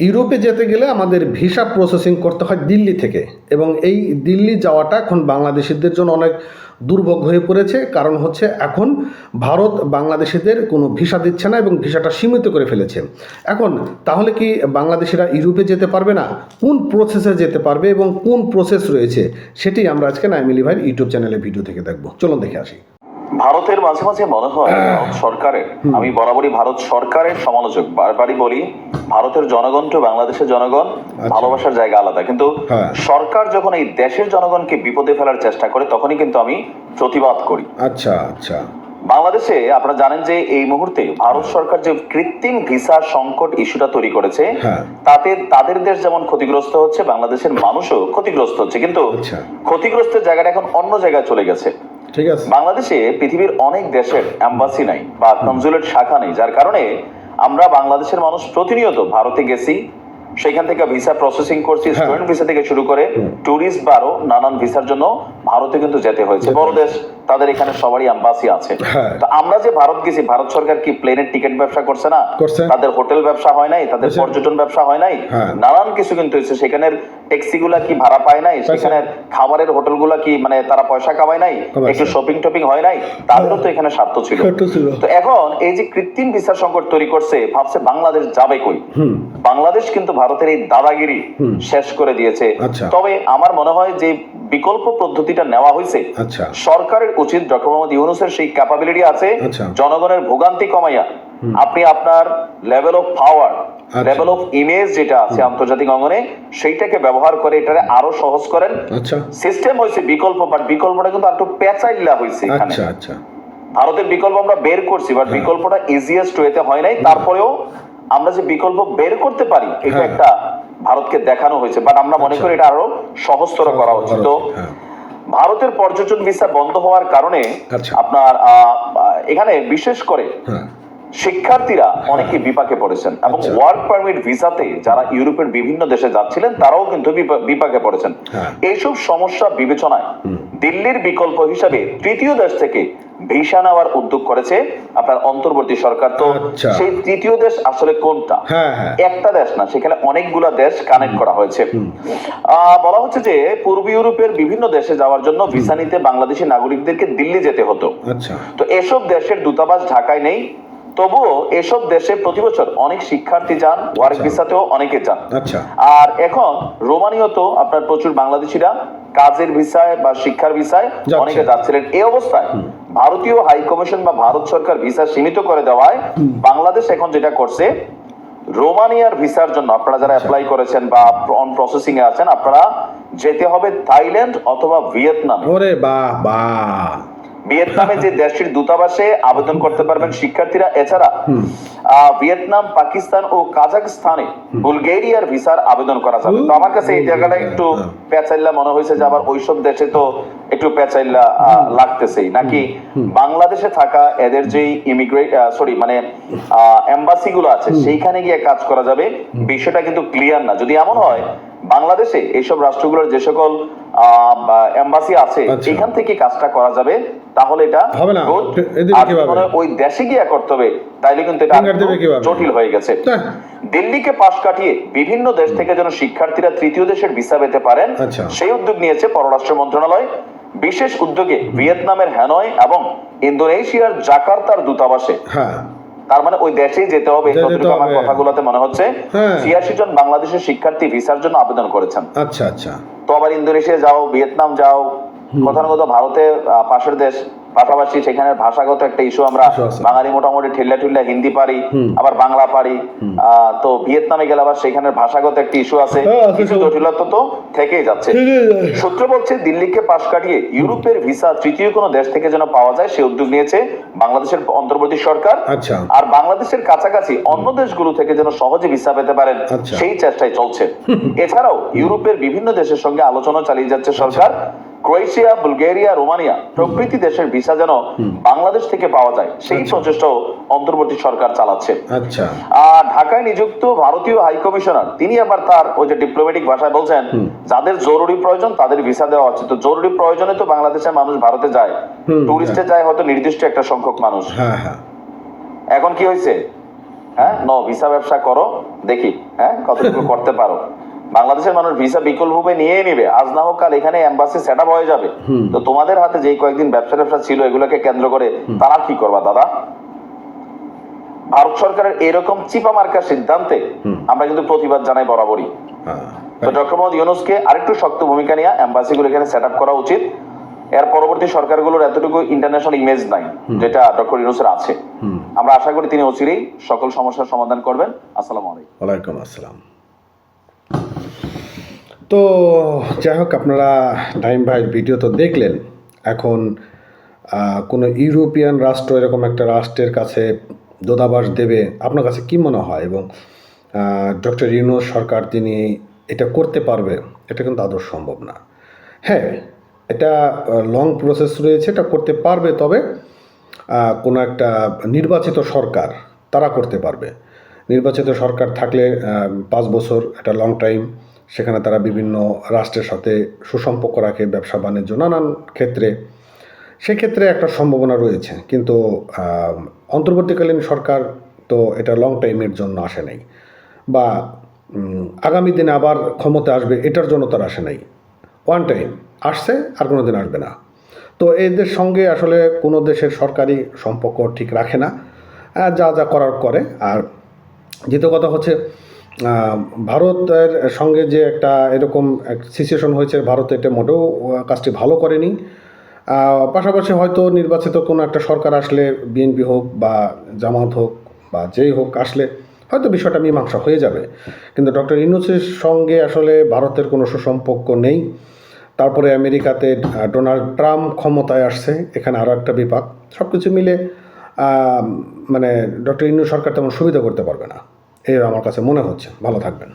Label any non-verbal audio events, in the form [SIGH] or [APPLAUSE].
ইউরোপে যেতে গেলে আমাদের ভিসা প্রসেসিং করতে হয় দিল্লি থেকে। এবং এই দিল্লি যাওয়াটা এখন বাংলাদেশিদের জন্য অনেক দুর্ভোগ হয়ে পড়েছে। কারণ হচ্ছে এখন ভারত বাংলাদেশিদের কোনো ভিসা দিচ্ছে না এবং ভিসাটা সীমিত করে ফেলেছে। এখন তাহলে কি বাংলাদেশিরা ইউরোপে যেতে পারবে না? কোন প্রসেসে যেতে পারবে এবং কোন প্রসেস রয়েছে? সেটি আমরা আজকে নাইমিলি ভাইয়ের ইউটিউব চ্যানেলে ভিডিও থেকে দেখব। চলুন দেখে আসি। ভারতের মাঝে মাঝে মনে হয় ভারত সরকারের আমি বরাবরই ভারত সরকারের সমালোচক বারবারই বলি ভারতের জনগণ তো বাংলাদেশের জনগণ ভালোবাসার জায়গা আলাদা। কিন্তু হ্যাঁ। সরকার যখন এই দেশের জনগণকে বিপদে ফেলার চেষ্টা করে তখনই কিন্তু আমি প্রতিবাদ করি। আচ্ছা আচ্ছা। বাংলাদেশে আপনারা জানেন যে এই মুহূর্তে ভারত সরকার যে কৃত্রিম ভিসা সংকট ইস্যুটা তৈরি করেছে হ্যাঁ। তাতে তাদের দেশ যেমন ক্ষতিগ্রস্ত হচ্ছে বাংলাদেশের মানুষও ক্ষতিগ্রস্ত হচ্ছে। কিন্তু আচ্ছা। ক্ষতিগ্রস্তের জায়গাটা এখন অন্য জায়গায় চলে গেছে। ঠিক আছে। বাংলাদেশে পৃথিবীর অনেক দেশের অ্যাম্বাসি নাই বা কনজুলেট শাখা নেই যার কারণে আমরা বাংলাদেশের মানুষ প্রতিনিয়ত ভারতে গেছি সেখান থেকে ভিসা প্রসেসিং করছি হ্যাঁ। স্টুডেন্ট ভিসা থেকে শুরু করে টুরিস্ট বারো নানান ভিসার জন্য ভারতে কিন্তু যেতে হয়েছে। বড় দেশ। তাদের এখানে সবারই অ্যাম্বাসি আছে। হ্যাঁ। তো আমরা যে ভারত গেছি ভারত সরকার কি প্লেনের টিকিট ব্যবসা করছে না? তাদের হোটেল ব্যবসা হয় নাই তাদের পর্যটন ব্যবসা হয় নাই? হ্যাঁ। নানান কিছু কিন্তু হয়েছে। সেখানের ট্যাক্সি গুলা কি ভাড়া পায় নাই? সেখানের খাবারের হোটেলগুলা কি মানে তারা পয়সা কামায় নাই? একটু শপিং টপিং হয় নাই? তাদেরও তো এখানে স্বার্থ ছিল। তো এখন এই যে কৃত্রিম ভিসা সংকট তৈরি করছে ভাবছে বাংলাদেশ যাবে কই? বাংলাদেশ কিন্তু ভারতের এই দাদাগিরি শেষ করে দিয়েছে। আচ্ছা। তবে আমার মনে হয় যে বিকল্প পদ্ধতিটা নেওয়া হয়েছে। আচ্ছা। সরকারের উচিত ডক্টর মোহাম্মদ ইউনুসের সেই ক্যাপাবিলিটি আছে আচ্ছা। জনগণের ভোগান্তি কমাইয়া। আপনি আপনার লেভেল অফ পাওয়ার আচ্ছা। লেভেল অফ ইমেজ যেটা আছে আন্তর্জাতিক অঙ্গনে সেইটাকে ব্যবহার করে এটারে আরও সহজ করেন। আচ্ছা। সিস্টেম হয়েছে বিকল্প বাট বিকল্পটা কিন্তু একটু পেঁচাইলা হয়েছে এখানে। আচ্ছা আচ্ছা। ভারতের বিকল্প আমরা বের করছি বাট বিকল্পটা ইজিয়েস্ট ওয়েতে হয় নাই। তারপরেও আমরা যে বিকল্প বের করতে পারি এটা হ্যাঁ। একটা ভারতকে দেখানো হয়েছে বাট আমরা মনে করি এটা আরও সহজতর করা উচিত তো হ্যাঁ ভারতের পর্যটন ভিসা বন্ধ হওয়ার কারণে আচ্ছা। আপনার এখানে বিশেষ করে হ্যাঁ শিক্ষার্থীরা অনেকে বিপাকে পড়েছেন এবং আচ্ছা। ওয়ার্ক পারমিট ভিসাতে যারা ইউরোপের বিভিন্ন দেশে যাচ্ছিলেন তারাও কিন্তু বিপা- বিপাকে পড়েছেন। এইসব সমস্যা বিবেচনায় দিল্লির বিকল্প হিসাবে তৃতীয় দেশ থেকে ভিসা নেওয়ার উদ্যোগ করেছে আপনার অন্তর্বর্তী সরকার। তো আচ্ছা। সেই তৃতীয় দেশ আসলে কোনটা? হ্যাঁ হ্যাঁ। একটা দেশ না সেখানে অনেকগুলা দেশ কানেক্ট করা হয়েছে। বলা হচ্ছে যে পূর্ব ইউরোপের বিভিন্ন দেশে যাওয়ার জন্য ভিসা নিতে বাংলাদেশি নাগরিকদেরকে দিল্লি যেতে হতো। আচ্ছা। তো এসব দেশের দূতাবাস ঢাকায় নেই। তবুও এসব দেশে প্রতি বছর অনেক শিক্ষার্থী যান ওয়ার্ক আচ্ছা। ভিসাতেও অনেকে যান। আর এখন রোমানিয়ত আপনার প্রচুর বাংলাদেশিরা কাজের ভিসায় বা শিক্ষার ভিসায় অনেকে যাচ্ছিলেন। এই অবস্থায় ভারতীয় হাই কমিশন বা ভারত সরকার ভিসা সীমিত করে দেওয়ায় বাংলাদেশ এখন যেটা করছে রোমানিয়ার ভিসার জন্য আপনারা যারা অ্যাপ্লাই করেছেন বা অন প্রসেসিং এ আছেন আপনারা যেতে হবে থাইল্যান্ড অথবা ভিয়েতনাম। ওরে বাহ বাহ। ভিয়েতনামে যে দেশটির দূতাবাসে আবেদন করতে পারবেন শিক্ষার্থীরা এছাড়া ভিয়েতনাম পাকিস্তান ও কাজাকস্তানে বুলগেরিয়ার ভিসার আবেদন করা যাবে। তো আমার কাছে এই জায়গাটা একটু পেঁচাইল্লা মনে হয়েছে যে আবার ওইসব দেশে তো একটু পেঁচাইল্লা লাগতেছেই। নাকি বাংলাদেশে থাকা এদের যে ইমিগ্রেট সরি মানে এম্বাসি গুলো আছে সেইখানে গিয়ে কাজ করা যাবে। বিষয়টা কিন্তু ক্লিয়ার না। যদি এমন হয় বাংলাদেশে এইসব রাষ্ট্রগুলোর যে সকল এম্বাসি আছে আচ্ছা। এখান থেকে কাজটা করা যাবে তাহলে এটা হবে না। ওই দেশে গিয়ে করতে হবে তাইলে কিন্তু এটা? জটিল হয়ে গেছে। দিল্লিকে পাশ কাটিয়ে বিভিন্ন দেশ থেকে যেন শিক্ষার্থীরা তৃতীয় দেশের ভিসা পেতে পারেন আচ্ছা। সেই উদ্যোগ নিয়েছে পররাষ্ট্র মন্ত্রণালয় বিশেষ উদ্যোগে ভিয়েতনামের হ্যানয় এবং ইন্দোনেশিয়ার জাকার্তার দূতাবাসে হ্যাঁ তার মানে ওই দেশেই যেতে হবে যেতে যতটুকু আমার। কথাগুলোতে মনে হচ্ছে হ্যাঁ। ছিয়াশি জন বাংলাদেশের শিক্ষার্থী ভিসার জন্য আবেদন করেছেন আচ্ছা আচ্ছা তো আবার ইন্দোনেশিয়া যাও ভিয়েতনাম যাও কোথাও ভারতে পাশের দেশ পাশাপাশি সেখানে ভাষাগত একটা ইস্যু আমরা বাঙালি মোটামুটি ঠেল্লা ঠুল্লা হিন্দি পারি আবার বাংলা পারি। তো ভিয়েতনামে গেলে আবার সেখানে ভাষাগত একটা ইস্যু আছে। হ্যাঁ, কিছু তো। জটিলতা তো থেকেই যাচ্ছে। সূত্র বলছে দিল্লিকে পাশ কাটিয়ে ইউরোপের ভিসা তৃতীয় কোনো দেশ থেকে যেন পাওয়া যায় সে উদ্যোগ নিয়েছে বাংলাদেশের অন্তর্বর্তী সরকার। আচ্ছা। আর বাংলাদেশের কাছাকাছি অন্য দেশগুলো থেকে যেন সহজে ভিসা পেতে পারেন আচ্ছা। সেই চেষ্টাই চলছে। [LAUGHS] এছাড়াও ইউরোপের বিভিন্ন দেশের সঙ্গে আলোচনা চালিয়ে যাচ্ছে সরকার। ক্রোয়েশিয়া বুলগেরিয়া রোমানিয়া প্রভৃতি দেশের ভিসা যেন বাংলাদেশ থেকে পাওয়া যায় সেই আচ্ছা। প্রচেষ্টাও অন্তর্বর্তী সরকার চালাচ্ছে। আচ্ছা। আর ঢাকায় নিযুক্ত ভারতীয় হাই কমিশনার তিনি আবার তার ওই যে ডিপ্লোম্যাটিক ভাষায় বলছেন যাদের জরুরি প্রয়োজন তাদের ভিসা দেওয়া হচ্ছে। তো জরুরি প্রয়োজনে তো বাংলাদেশের মানুষ ভারতে যায়। টুরিস্টে যায় হয়তো নির্দিষ্ট একটা সংখ্যক মানুষ। হ্যাঁ হ্যাঁ। এখন কি হয়েছে? হ্যাঁ? ন ভিসা ব্যবসা করো দেখি। হ্যাঁ? কতটুকু [LAUGHS] করতে পারো? বাংলাদেশের মানুষ ভিসা বিকল্পভাবে নিয়ে নিবে। আজ না হোক কাল এখানে এম্বাসি সেট আপ হয়ে যাবে। তো তোমাদের হাতে যেই কয়েকদিন ব্যবসা ব্যবসা ছিল এগুলোকে কেন্দ্র করে তারা কি করবা দাদা? ভারত সরকারের এরকম চিপা মার্কার সিদ্ধান্তে আমরা কিন্তু প্রতিবাদ জানাই বরাবরই। হ্যাঁ। তো ডক্টর মোহাম্মদ ইউনুসকে আরেকটু শক্ত ভূমিকা নিয়ে এম্বাসিগুলো এখানে সেট আপ করা উচিত। এর পরবর্তী সরকারগুলোর এতটুকু ইন্টারন্যাশনাল ইমেজ নাই যেটা ডক্টর ইউনুসের আছে। আমরা আশা করি তিনি অচিরেই সকল সমস্যার সমাধান করবেন। আসসালামু আলাইকুম। ওয়ালাইকুম আসসালাম। তো যাই হোক আপনারা টাইম ভাইয়ের ভিডিও তো দেখলেন। এখন কোনো ইউরোপিয়ান রাষ্ট্র এরকম একটা রাষ্ট্রের কাছে দূতাবাস দেবে, আপনার কাছে কি মনে হয়? এবং ডক্টর ইউনুস সরকার তিনি এটা করতে পারবে, এটা কিন্তু আদৌ সম্ভব না। হ্যাঁ এটা লং প্রসেস রয়েছে, এটা করতে পারবে, তবে কোনো একটা নির্বাচিত সরকার তারা করতে পারবে। নির্বাচিত সরকার থাকলে পাঁচ বছর, একটা লং টাইম সেখানে তারা বিভিন্ন রাষ্ট্রের সাথে সুসম্পর্ক রাখে, ব্যবসা বাণিজ্য, নানান ক্ষেত্রে। সেক্ষেত্রে একটা সম্ভাবনা রয়েছে, কিন্তু অন্তর্বর্তীকালীন সরকার তো এটা লং টাইমের জন্য আসে নাই। বা আগামী দিনে আবার ক্ষমতা আসবে, এটার জন্য তারা আসে নাই। ওয়ান টাইম আসছে আর কোনো দিন আসবে না। তো এদের সঙ্গে আসলে কোনো দেশের সরকারি সম্পর্ক ঠিক রাখে না। যা যা করার করে, আর দ্বিতীয় কথা হচ্ছে ভারতের সঙ্গে যে একটা এরকম সিচুয়েশন হয়েছে, ভারত এটা মোটেও কাজটি ভালো করেনি। পাশাপাশি হয়তো নির্বাচিত কোনো একটা সরকার আসলে, বিএনপি হোক বা জামাত হোক বা যেই হোক আসলে, হয়তো বিষয়টা মীমাংসা হয়ে যাবে। কিন্তু ডক্টর ইউনুসের সঙ্গে আসলে ভারতের কোনো সুসম্পর্ক নেই। তারপরে আমেরিকাতে ডোনাল্ড ট্রাম্প ক্ষমতায় আসছে, এখানে আরও একটা বিপাক। সব কিছু মিলে মানে ডক্টর ইনু সরকার তেমন সুবিধা করতে পারবে না। এই আমার কাছে মনে হচ্ছে। ভালো থাকবেন।